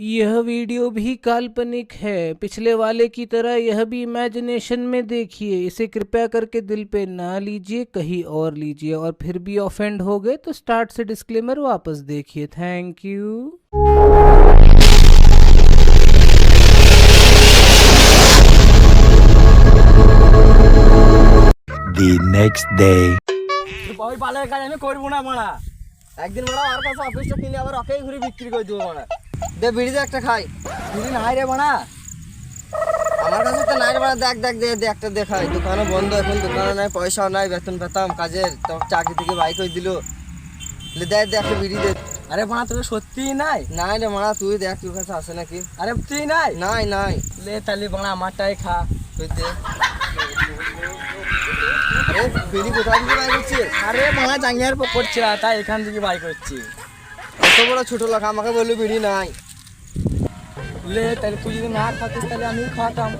यह वीडियो भी काल्पनिक है पिछले वाले की तरह यह भी इमेजिनेशन में देखिए इसे कृपया करके दिल पे ना लीजिए कहीं और लीजिए और फिर भी ऑफेंड हो गए तो स्टार्ट से डिस्क्लेमर वापस देखिए thank you the next day. ওই পালের কাজ আমি করবো না মারা একদিন মারা আর কাছে অফিসটা কিনে আবার ওকেই ঘুরে বিক্রি করে দেবো মারা দে বিড়ি একটা খাই। বিড়ি নাই রে মারা আমার কাছে তো নাই রে মারা দেখ দেখ দে একটা দেখাই। দোকানও বন্ধ এখন দোকানে নাই পয়সাও নাই বেতন পেতাম কাজের তো চাকরি থেকে বাইক করে দিল। দেখ দে একটা বিড়ি দে। আরে মারা তোর সত্যি নাই? নাই রে মারা তুই দেখ তোর কাছে আসে নাকি? আরে তুই নাই? নাই নাই। লে তাহলে মারা আমারটাই খা তুই দে। আরে বিড়ি কোথা থেকে বাই করছিস? আরে মারা জাঙ্গিয়ার করছে তাই এখান থেকে বাই করছি। এত বড় ছোট লোক, আমাকে বলল বিড়ি নাই। লে, তাহলে তুই যদি না খাতিস, তাহলে আমি খাওয়াতাম।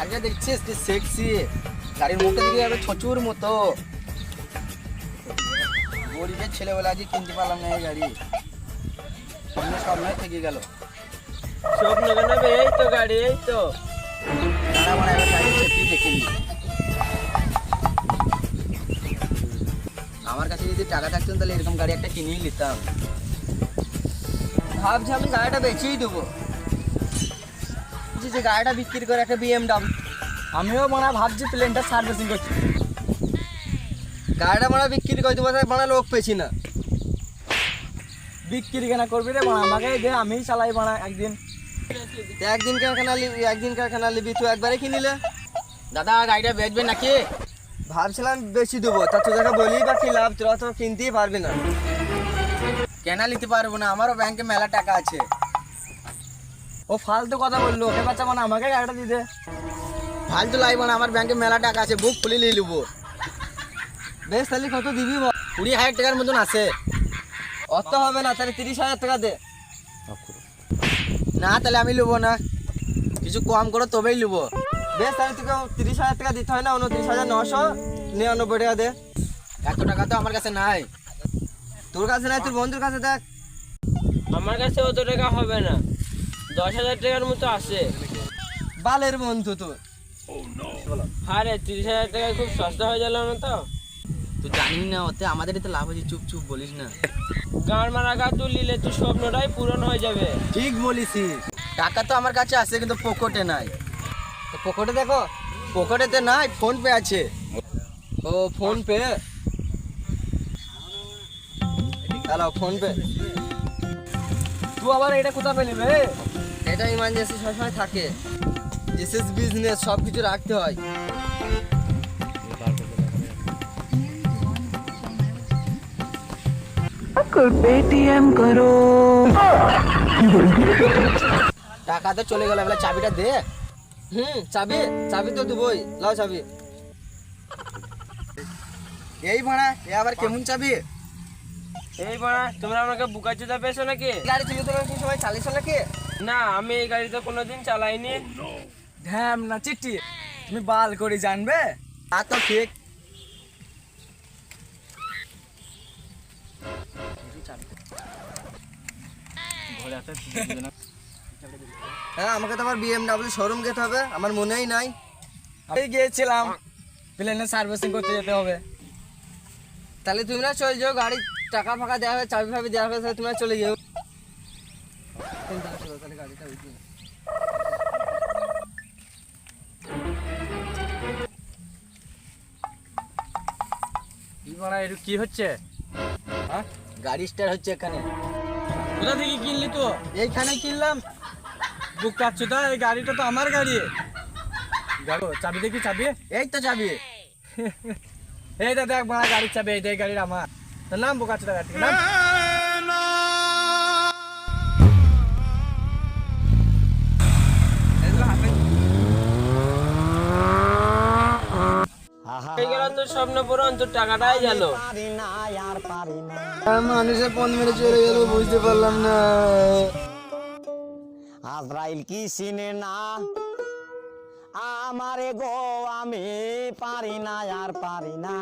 গাড়িটা দেখছিস কি সেক্সি গাড়ির মুখটা দিকে যাবে ছচুর মতো। গরিবের ছেলেবেলা আজকে কিনতে পারলাম না এই গাড়ি। সামনে সামনে থেকে গেল। স্বপ্ন কেন এই তো গাড়ি এই তো। দাঁড়া মানে গাড়ি চেপি আমার কাছে যদি টাকা থাকতেন তাহলে এরকম গাড়ি একটা কিনেই নিতাম। ভাবছি আমি গাড়িটা বেচেই দেবো। ভাবছি যে গাড়িটা বিক্রি করে একটা বিএমডাব্লিউ আমিও মানে ভাবছি প্লেনটা সার্ভিসিং করছি। গাড়িটা মানে বিক্রি করে দেবো মানে লোক পেয়েছি না। বিক্রি কেনা করবি রে মানে আমাকে দে, আমিই চালাই মানে একদিন। একদিন কারখানা নিবি একদিন কারখানা নিবি, তুই একবারে কিনিলে দাদা, গাড়িটা বেচবে নাকি? ভাবছিলাম বেশি দেবো, তা তোদেরকে বলি বা কি লাভ, তোরা তো কিনতেই পারবি না। কেনা নিতে পারব না, আমারও ব্যাংকে মেলা টাকা আছে। ও ফালতু কথা বলল ওকে বাচ্চা মানে আমাকে গাড়িটা দিতে। ফালতু লাগবে না আমার ব্যাংকে মেলা টাকা আছে বুক খুলে নিয়ে নেব। বেশ তাহলে কত দিবি কুড়ি হাজার টাকার মতন আছে। অত হবে না তাহলে তিরিশ হাজার টাকা দে। না তাহলে আমি নেব না। কিছু কম করো তবেই নেব। বেশ তাহলে তোকে তিরিশ হাজার টাকা দিতে হয় না উনত্রিশ হাজার নশো নিরানব্বই টাকা দে। এত টাকা তো আমার কাছে নাই। তোর কাছে নাই তোর বন্ধুর কাছে দেখ। আমার কাছে অত টাকা হবে না। দশ হাজার টাকার মতো আছে বালের বন্ধু তোর। আরে তিরিশ হাজার টাকা খুব সস্তা হয়ে গেল না তো। তুই জানিস না ওতে আমাদের তো লাভ হচ্ছে চুপ চুপ বলিস না। গান মারা গা তুই নিলে তুই স্বপ্নটাই পূরণ হয়ে যাবে। ঠিক বলিস টাকা তো আমার কাছে আছে কিন্তু পকেটে নাই। তো পকেটে দেখো পকেটেতে নাই ফোন পে আছে। ও PhonePe hello PhonePe তুই আবার এটা কোথা পেলি রে? এটা ইমার্জেন্সি সবসময় থাকে। ইজ বিজনেস সব কিছু রাখতে হয়। টাকা তো চলে গেল এবার চাবিটা দে। হুম চাবি চাবি তো দেবই। লাও চাবি। এই ভাড়া এ আবার কেমন চাবি? এই বাড়া তোমরা আমাকে বুকা চুদা পেয়েছ নাকি? গাড়ি চলে তো কি সবাই চালিয়েছ নাকি? না আমি এই গাড়িতে কোনোদিন চালাইনি। ঢ্যাম না চিঠি। তুমি বাল করে জানবে। তা তো ঠিক। হ্যাঁ আমাকে তো আবার বিএমডাব্লিউ শোরুম যেতে হবে। আমার মনেই নাই। আমি গিয়েছিলাম। প্লেনে সার্ভিসিং করতে যেতে হবে। তাহলে তুমি না চলে যাও গাড়ি টাকা ফাঁকা দেওয়া হবে চাবি ফাবি দেওয়া হবে তাহলে তুমি চলে যাও। কি হচ্ছে গাড়ি হচ্ছে এখানে কোথা থেকে কিনলি তো এইখানে কিনলাম বুক কাটছো তো এই গাড়িটা তো আমার গাড়ি গাড়ি চাবি দেখি চাবি এই তো যাবি এই দাদা বাড়া গাড়ির চাবি এই গাড়ির আমার নাম বুক কাটছো গাড়ি তোর স্বপ্ন পূরণ তোর টাকাটাই গেল। পারি না আর পারি না। মানুষের পন মেরে চলে গেল বুঝতে পারলাম না। আজরাইল কি চিনে না? আমারে গো আমি পারি না আর পারি না।